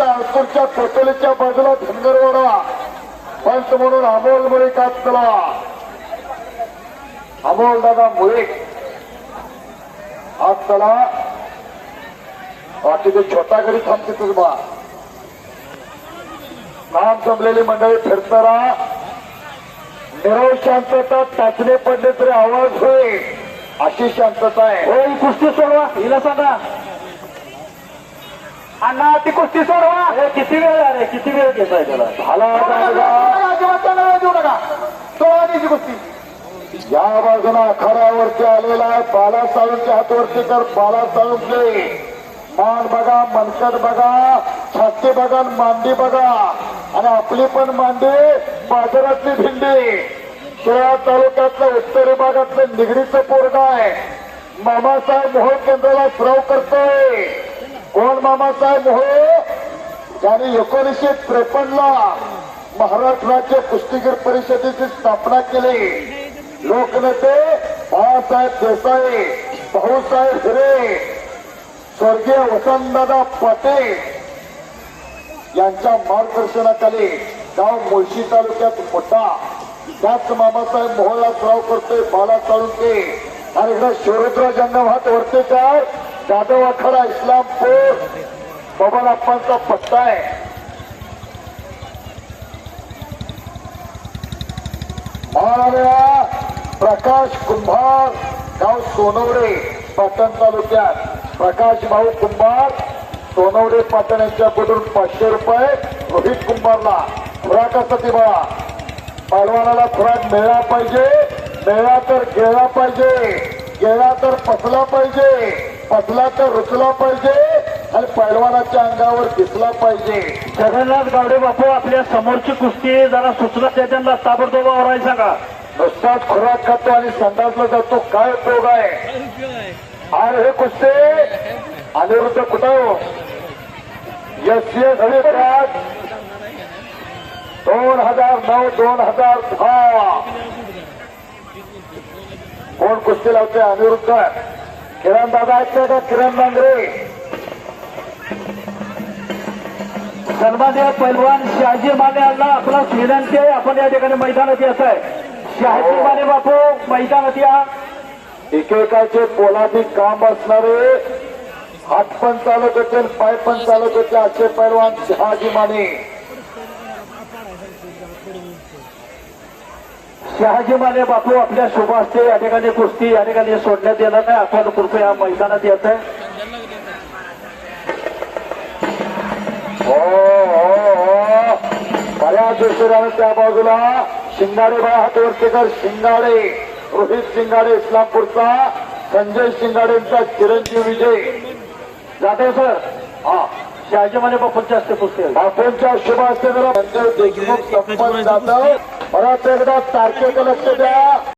आमचा अल्पूरच्या कोतोलीच्या बाजूला धनगरवाडा. पंच म्हणून अमोल मुळे कातला अमोल दादा मुळे. आज वाटते ते छोटा घरी थांबते तुझा काम जमलेली मंडळी फिरताना निरव शांतता टाचणे पडले तरी आवाज होईल. अशी शांतता आहे. होईल कुस्ती सोडवा. हिला सांगा. अण्णा ती कुस्ती सोडवा. हे किती वेळ अरे किती वेळ घेताय त्याला? झाला या बाजूला आखाड्यावरती आलेला आहे बाला साळूंच्या हातवरती. तर बाला साळुंके मान बघा मनकट बघा छाती बघा आणि मांडी बघा. आणि आपली पण मांडी बाजारातली भिंडी. शिळा तालुक्यातलं उत्तरी भागातलं निगडीचं पोरग आहे. मामासाहेब मोहोळ केंद्राला सराव करतोय. कोण मामासाहेब हो? ज्याने एकोणीसशे त्रेपन्न ला महाराष्ट्र राज्य कुस्तीगीर परिषदेची स्थापना केली. लोकनेते बाळासाहेब देसाई भाऊसाहेब हिरे स्वर्गीय वसंतदादा पाटील यांच्या मार्गदर्शनाखाली गाव मुळशी तालुक्यात मोठा त्याच मामासाहेब मोहला सराव करतोय बाला तालुके आणि इकडे शिवरुद्र वरते वर्तेकर जाधव अखाडा इस्लामपूर. बबन अप्पांचा पत्ता आहे. महाराजा प्रकाश कुंभार गाव सोनवडे पाटण तालुक्यात. प्रकाश भाऊ कुंभार सोनवडे पाटण यांच्याकडून पाचशे रुपये रोहित कुंभारला. खुराकासाठी बळा पालवानाला खुराक मिळाला पाहिजे. मिळाला तर गेला पाहिजे. गेला तर पसला पाहिजे. पसला तर रुचला पाहिजे आणि पैलवानाच्या अंगावर दिसला पाहिजे. जगन्नाथ गावडे बापू आपल्या समोरची कुस्ती जरा सूचना त्या त्यांना. ताबडतोब आवरायला सांगा. नुसताच खुराक खातो आणि संडासला जातो. काय उपयोग आहे? अरे हे कुस्ते. अनिरुद्ध कुठं हो? एस एस दोन हजार नऊ दोन हजार दहा. कोण कुस्ती लावते? अनिरुद्ध. किरण दादा का किरण नांगरे सन्मान्य पैलवान शहाजी माने यांना आपला विनंती आहे आपण या ठिकाणी मैदानात येत आहे. शहाजी माने बापू मैदानात या. एकेकाचे पोलादी काम असणारे हात पण चालत होते पाय पण चालत होते असे पैलवान शहाजी माने. शहाजी माने बापू आपल्या शुभ असते या ठिकाणी कुस्ती या ठिकाणी सोडण्यात येणार नाही. आपण कृपया मैदानात येत आहे. हो हो हो. बऱ्याच दुसऱ्यानं त्या बाजूला. शिंगाडे बाळा हातवर्तीकर शिंगाडे. रोहित शिंगाडे इस्लामपूरचा. संजय शिंगाडेंचा चिरंजीव विजय. जाधव सर. हा. शहाजी माने बापूंच्या हस्ते कुस्ती आहे. बापूंच्या शुभ असते संजय देशमुख संपत जाधव परत एकदा तारखेचं लक्ष द्या.